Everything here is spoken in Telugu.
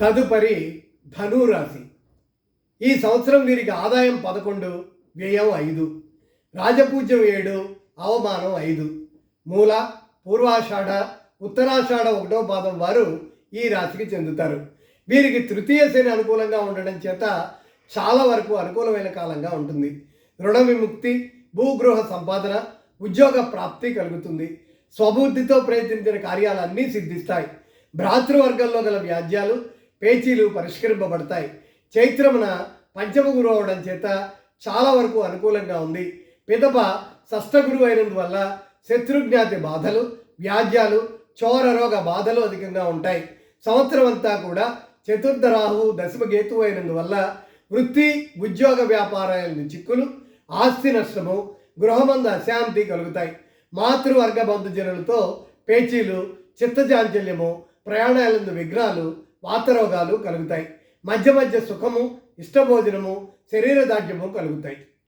తదుపరి ధనురాశి. ఈ సంవత్సరం వీరికి ఆదాయం పదకొండు వ్యయం ఐదు రాజపూజ్యం ఏడు అవమానం ఐదు. మూల పూర్వాషాఢ ఉత్తరాషాఢ ఒకటో పాదం వారు ఈ రాశికి చెందుతారు. వీరికి తృతీయ శని అనుకూలంగా ఉండడం చేత చాలా వరకు అనుకూలమైన కాలంగా ఉంటుంది. రుణ విముక్తి భూగృహ సంపాదన ఉద్యోగ ప్రాప్తి కలుగుతుంది. స్వబుద్ధితో ప్రయత్నించిన కార్యాలన్నీ సిద్ధిస్తాయి. భ్రాతృవర్గంలో గల వ్యాజ్యాలు పేచీలు పరిష్కరింపబడతాయి. చైత్రమున పంచమ గురువు అవడం చేత చాలా వరకు అనుకూలంగా ఉంది. పిదప షష్ఠ గురువు అయినందువల్ల శత్రుజ్ఞాతి బాధలు వ్యాజ్యాలు చోర రోగ బాధలు అధికంగా ఉంటాయి. సంవత్సరం అంతా కూడా చతుర్థ రాహువు దశమ గేతువు అయినందువల్ల వృత్తి ఉద్యోగ వ్యాపారాల చిక్కులు ఆస్తి నష్టము గృహమంద అశాంతి కలుగుతాయి. మాతృవర్గ బంధుజనులతో పేచీలు చిత్తచాంచల్యము ప్రయాణాలందు విఘ్నాలు వాతరోగాలు కలుగుతాయి. మధ్య మధ్య సుఖము ఇష్టభోజనము శరీర దాఢ్యము కలుగుతాయి.